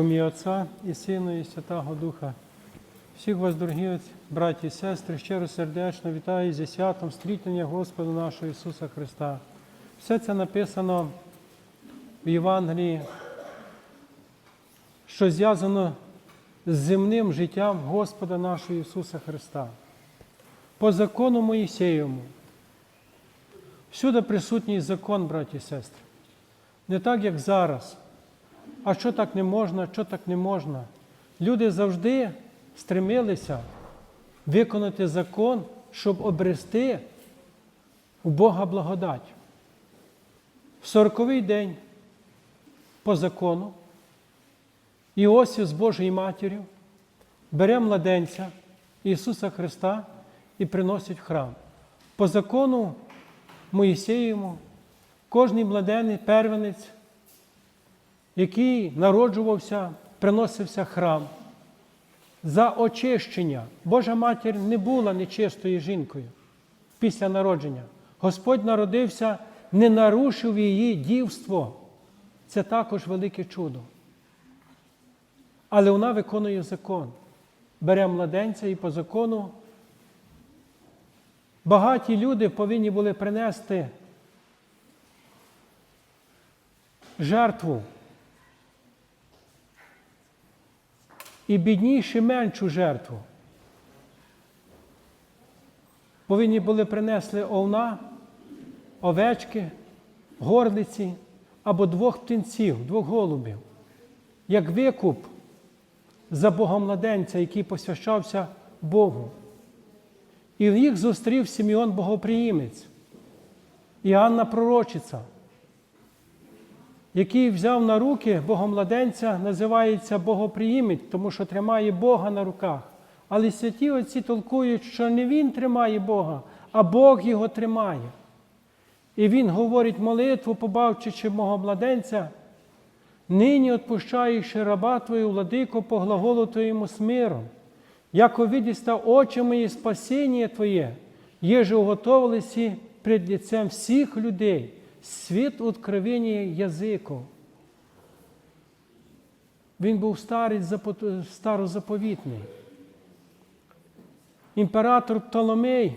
Ім'я Отця і Сина, і Святого Духа. Всіх вас, дорогі браті і сестри, щиро сердечно вітаю зі святом стрітення Господа нашого Ісуса Христа. Все це написано в Євангелії, що зв'язано з земним життям Господа нашого Ісуса Христа. По закону Моїсеєвому. Всюди присутній закон, браті і сестри. Не так, як зараз. А що так не можна, що так не можна? Люди завжди стремилися виконати закон, щоб обрести у Бога благодать. В сороковий день по закону Іосиф з Божою матір'ю бере младенця Ісуса Христа і приносить в храм. По закону Моїсеєвому кожний младений первенець який народжувався, приносився храм за очищення. Божа матір не була нечистою жінкою після народження. Господь народився, не нарушив її дівство. Це також велике чудо. Але вона виконує закон. Бере младенця і по закону. Багаті люди повинні були принести жертву і бідніші меншу жертву. Повинні були принесли овна, овечки, горлиці або двох птенців, двох голубів, як викуп за Богомладенця, який посвящався Богу. І в їх зустрів Симеон Богоприємець і Анна Пророчиця який взяв на руки Богомладенця, називається Богоприємець, тому що тримає Бога на руках. Але святі отці толкують, що не він тримає Бога, а Бог його тримає. І він говорить молитву, побавчичи мого младенця, нині відпущаючи раба Твою, владико, по глаголу Твоєму з миром, як увидіста очі мої спасіння Твоє, єже уготовилися пред лицем всіх людей світ откровення язику. Він був старий старозаповітний. Імператор Птоломей,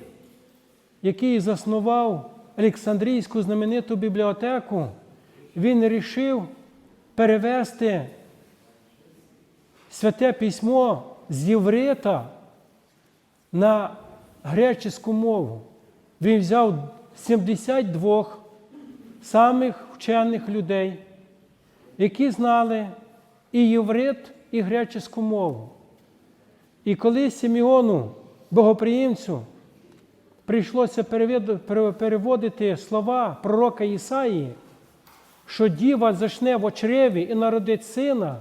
який заснував Олександрійську знамениту бібліотеку, він рішив перевести святе письмо з єврита на греческу мову. Він взяв 72 самих вчених людей, які знали і єврит, і греческу мову. І коли Симеону, богоприємцю, прийшлося переводити слова пророка Ісаї, що діва зачне в очреві і народить сина,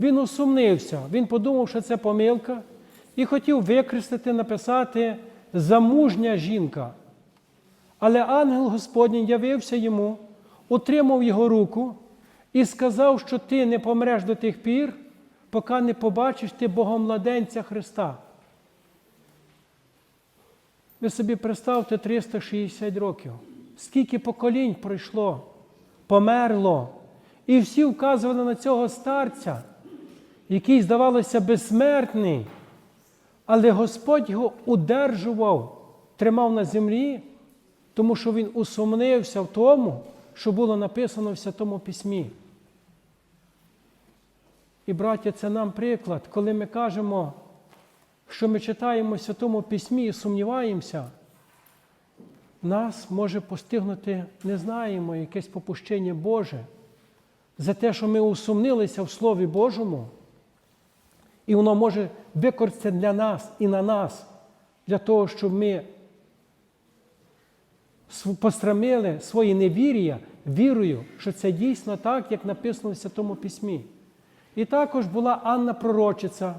він усумнився, він подумав, що це помилка, і хотів викреслити, написати замужня жінка. Але ангел Господній явився йому, утримав його руку і сказав, що ти не помреш до тих пір, поки не побачиш ти Богомладенця Христа. Ви собі представте 360 років. Скільки поколінь пройшло, померло. І всі вказували на цього старця, який, здавалося, безсмертний. Але Господь його удержував, тримав на землі тому що він усумнився в тому, що було написано в Святому Письмі. І, браття, це нам приклад, коли ми кажемо, що ми читаємо в Святому Письмі і сумніваємося, нас може постигнути, не знаємо, якесь попущення Боже за те, що ми усумнилися в Слові Божому, і воно може використатися для нас і на нас, для того, щоб ми пострамили своє невір'я вірою, що це дійсно так, як написано в Святому Письмі. І також була Анна Пророчиця.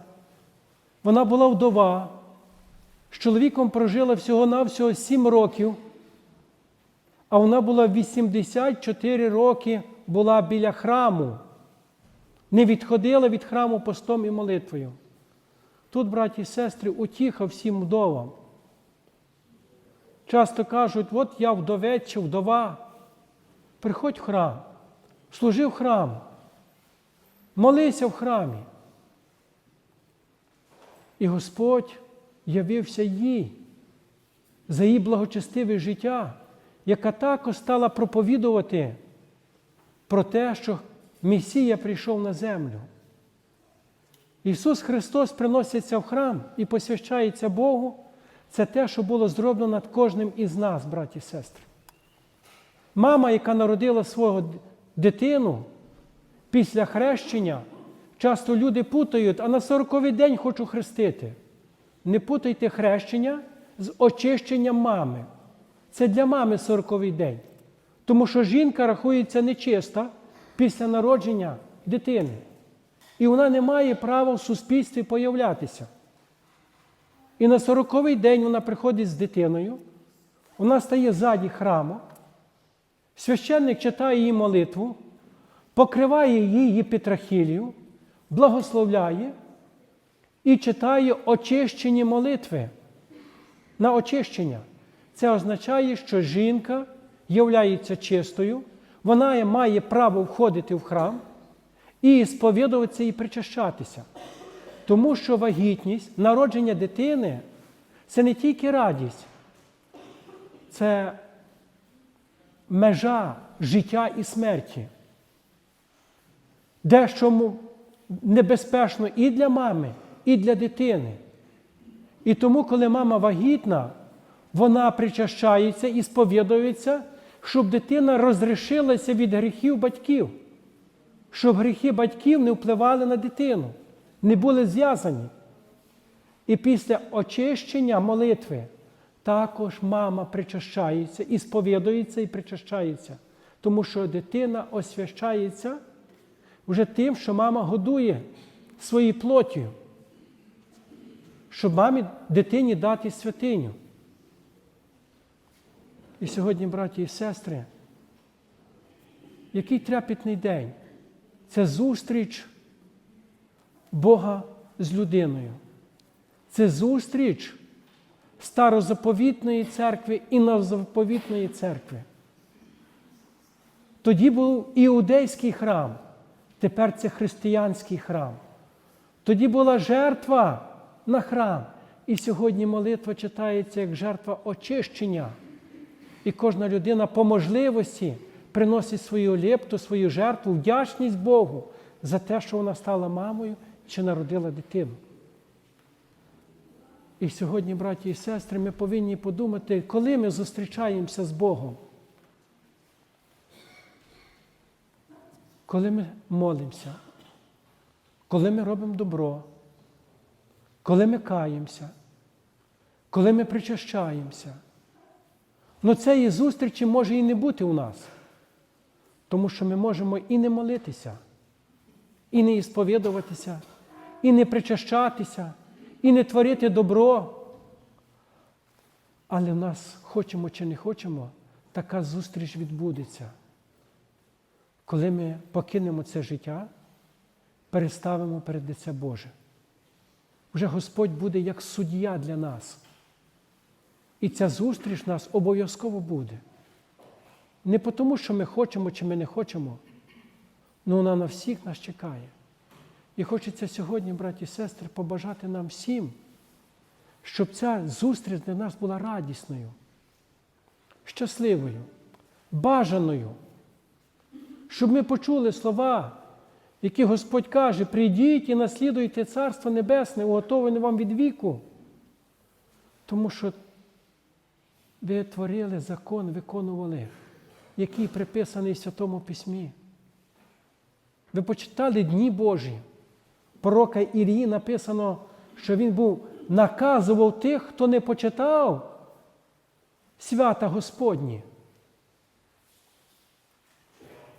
Вона була вдова, з чоловіком прожила всього-навсього 7 років, а вона була 84 роки була біля храму, не відходила від храму постом і молитвою. Тут, браті і сестри, утіха всім вдовам. Часто кажуть, от я вдовець чи вдова. Приходь в храм, служи в храм. молися в храмі. І Господь явився їй за її благочестиве життя, яка також стала проповідувати про те, що Месія прийшов на землю. Ісус Христос приноситься в храм і посвящається Богу. Це те, що було зроблено над кожним із нас, браті і сестри. Мама, яка народила свого дитину після хрещення, часто люди путають, а на сороковий день хочу хрестити. Не путайте хрещення з очищенням мами. Це для мами сороковий день. Тому що жінка рахується нечиста після народження дитини. І вона не має права в суспільстві появлятися. І на сороковий день вона приходить з дитиною, вона стає ззаді храму, священник читає її молитву, покриває її петрахілію, благословляє і читає очищені молитви на очищення. Це означає, що жінка являється чистою, вона має право входити в храм і сповідуватися і причащатися. Тому що вагітність, народження дитини це не тільки радість, це межа життя і смерті. Дещо небезпечно і для мами, і для дитини. І тому, коли мама вагітна, вона причащається і сповідується, щоб дитина розрішилася від гріхів батьків, щоб гріхи батьків не впливали на дитину не були зв'язані. І після очищення молитви також мама причащається і сповідується і причащається, тому що дитина освящається вже тим, що мама годує своєю плоттю, щоб мамі дитині дати святиню. І сьогодні, браті і сестри, який трепетний день це зустріч Бога з людиною. Це зустріч старозаповітної церкви і новозаповітної церкви. Тоді був іудейський храм, тепер це християнський храм. Тоді була жертва на храм. І сьогодні молитва читається як жертва очищення. І кожна людина по можливості приносить свою лепту, свою жертву, вдячність Богу за те, що вона стала мамою чи народила дитину. І сьогодні, браті і сестри, ми повинні подумати, коли ми зустрічаємося з Богом. Коли ми молимося, коли ми робимо добро, коли ми каємося, коли ми причащаємося. Ну цієї зустрічі може і не бути у нас, тому що ми можемо і не молитися, і не ісповідуватися і не причащатися, і не творити добро. Але в нас, хочемо чи не хочемо, така зустріч відбудеться. Коли ми покинемо це життя, переставимо перед лице Боже. Вже Господь буде як суддя для нас. І ця зустріч нас обов'язково буде. Не тому, що ми хочемо чи ми не хочемо, але вона на всіх нас чекає. І хочеться сьогодні, браті і сестри, побажати нам всім, щоб ця зустріч для нас була радісною, щасливою, бажаною, щоб ми почули слова, які Господь каже: прийдіть і наслідуйте Царство Небесне, уготоване вам від віку. Тому що ви творили закон, виконували, який приписаний Святому Письмі. Ви почитали Дні Божі пророка Ірії написано, що він був наказував тих, хто не почитав свята Господні.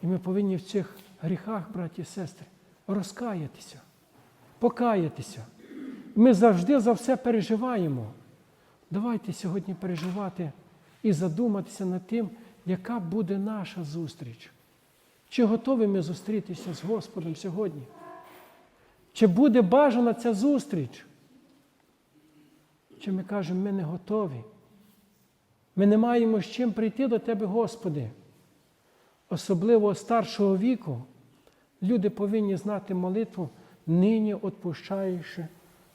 І ми повинні в цих гріхах, браті і сестри, розкаятися, покаятися. Ми завжди за все переживаємо. Давайте сьогодні переживати і задуматися над тим, яка буде наша зустріч. Чи готові ми зустрітися з Господом сьогодні? Чи буде бажана ця зустріч? Чи ми кажемо, ми не готові? Ми не маємо з чим прийти до Тебе, Господи. Особливо старшого віку, Люди повинні знати молитву, нині отпущаючи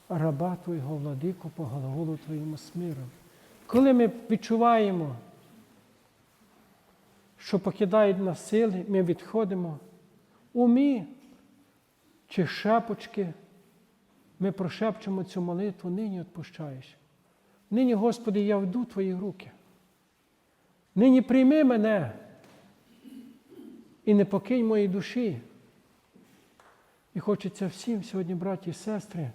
раба Твого владику по голову Твоєму смиром. Коли ми відчуваємо, що покидають нас сили, ми відходимо, умі чи шапочки, ми прошепчемо цю молитву, нині відпущаєш. Нині, Господи, я вду Твої руки. Нині прийми мене і не покинь моєї душі. І хочеться всім сьогодні, браті і сестри,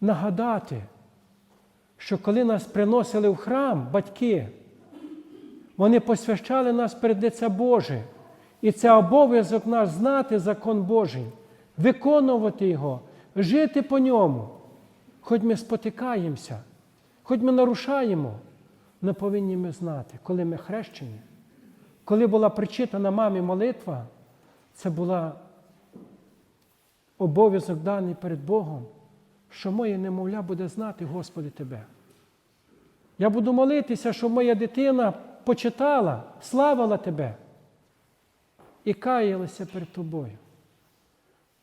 нагадати, що коли нас приносили в храм батьки, вони посвящали нас перед лице Боже. І це обов'язок наш знати закон Божий, виконувати його, жити по ньому. Хоч ми спотикаємося, хоч ми нарушаємо, але повинні ми знати, коли ми хрещені, коли була причитана мамі молитва, це була обов'язок даний перед Богом, що моє немовля буде знати, Господи, Тебе. Я буду молитися, щоб моя дитина почитала, славила Тебе і каялася перед Тобою.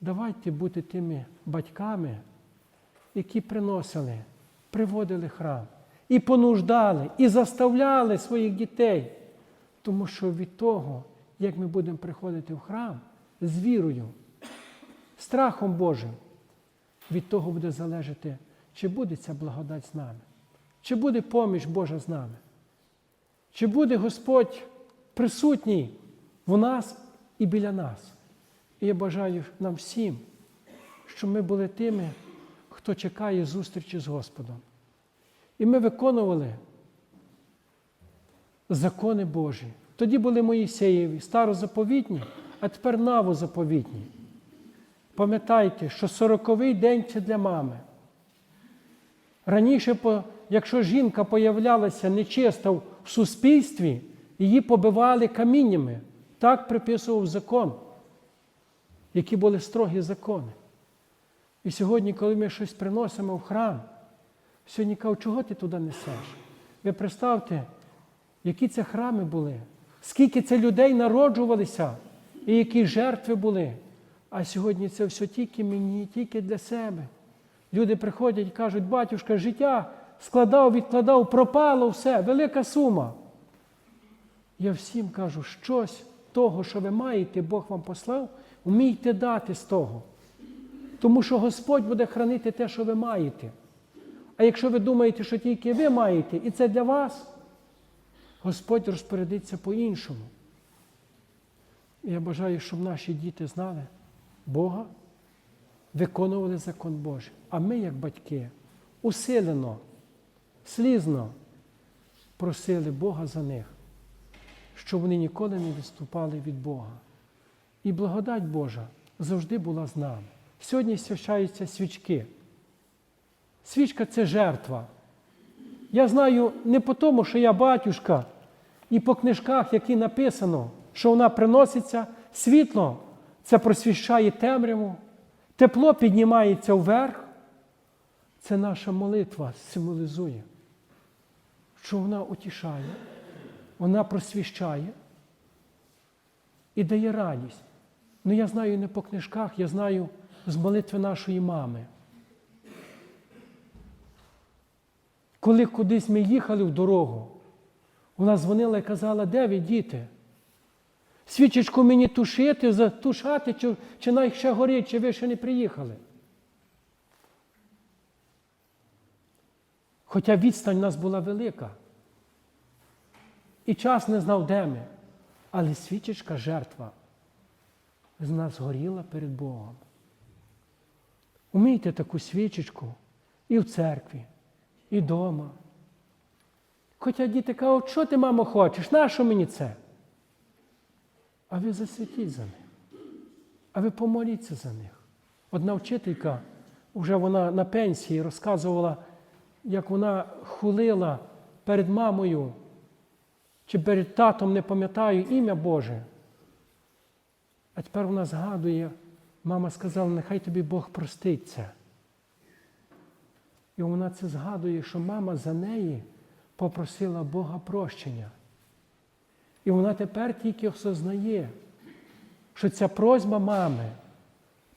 Давайте бути тими батьками, які приносили, приводили храм, і понуждали, і заставляли своїх дітей. Тому що від того, як ми будемо приходити в храм з вірою, страхом Божим, від того буде залежати, чи буде ця благодать з нами, чи буде поміч Божа з нами, чи буде Господь присутній в нас і біля нас. І я бажаю нам всім, щоб ми були тими, хто чекає зустрічі з Господом. І ми виконували закони Божі. Тоді були Моїсеєві, старозаповітні, а тепер новозаповітні. Пам'ятайте, що сороковий день це для мами. Раніше, якщо жінка появлялася нечиста в суспільстві, її побивали каміннями. Так приписував закон, які були строгі закони. І сьогодні, коли ми щось приносимо в храм, сьогодні кажуть, чого ти туди несеш? Ви представте, які це храми були, скільки це людей народжувалися, і які жертви були. А сьогодні це все тільки мені, тільки для себе. Люди приходять і кажуть, батюшка, життя складав, відкладав, пропало все, велика сума. Я всім кажу, щось того, що ви маєте, Бог вам послав, вмійте дати з того. Тому що Господь буде хранити те, що ви маєте. А якщо ви думаєте, що тільки ви маєте, і це для вас, Господь розпорядиться по-іншому. Я бажаю, щоб наші діти знали Бога, виконували закон Божий. А ми, як батьки, усилено, слізно просили Бога за них, щоб вони ніколи не відступали від Бога. І благодать Божа завжди була з нами. Сьогодні свящаються свічки. Свічка це жертва. Я знаю не по тому, що я батюшка, і по книжках, які написано, що вона приноситься світло, це просвіщає темряву, тепло піднімається вверх. Це наша молитва символізує, що вона утішає, вона просвіщає і дає радість. Ну я знаю не по книжках, я знаю з молитви нашої мами. Коли кудись ми їхали в дорогу, вона дзвонила і казала, де ви діти? Свічечку мені тушити, затушати, чи, чи навіть ще горить, чи ви ще не приїхали. Хоча відстань у нас була велика. І час не знав, де ми. Але свічечка жертва з нас горіла перед Богом. Умійте таку свічечку і в церкві, і вдома. Хоча діти кажуть, що ти, мамо, хочеш? Нащо мені це? А ви засвітіть за них. А ви помоліться за них. Одна вчителька, вже вона на пенсії розказувала, як вона хулила перед мамою чи перед татом, не пам'ятаю, ім'я Боже. А тепер вона згадує, мама сказала, нехай тобі Бог простить це. І вона це згадує, що мама за неї попросила Бога прощення. І вона тепер тільки осознає, що ця просьба мами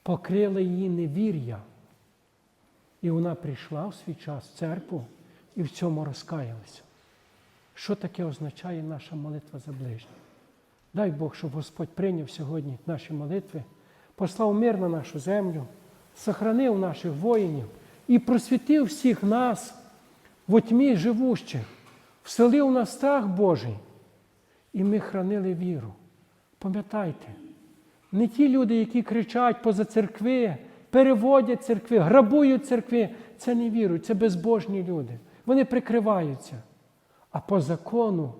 покрила її невір'я. І вона прийшла в свій час в церкву і в цьому розкаялася. Що таке означає наша молитва за ближніх? Дай Бог, щоб Господь прийняв сьогодні наші молитви, послав мир на нашу землю, сохранив наших воїнів і просвітив всіх нас в тьмі живущих, вселив нас страх Божий, і ми хранили віру. Пам'ятайте, не ті люди, які кричать поза церкви, переводять церкви, грабують церкви, це не вірують, це безбожні люди. Вони прикриваються. А по закону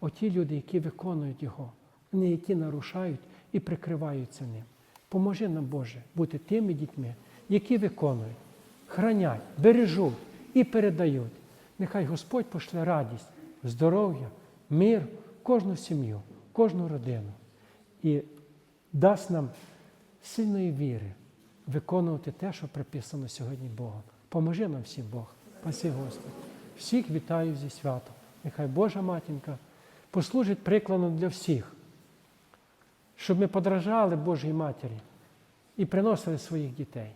оті люди, які виконують його, вони які нарушають і прикриваються ним. Поможи нам, Боже, бути тими дітьми, які виконують, хранять, бережуть і передають. Нехай Господь пошле радість, здоров'я, мир кожну сім'ю, кожну родину і дасть нам сильної віри виконувати те, що приписано сьогодні Богом. Поможи нам всім Бог. Спаси Господь. Всіх вітаю зі святом. Нехай Божа матінка послужить прикладом для всіх, щоб ми подражали Божій Матері і приносили своїх дітей.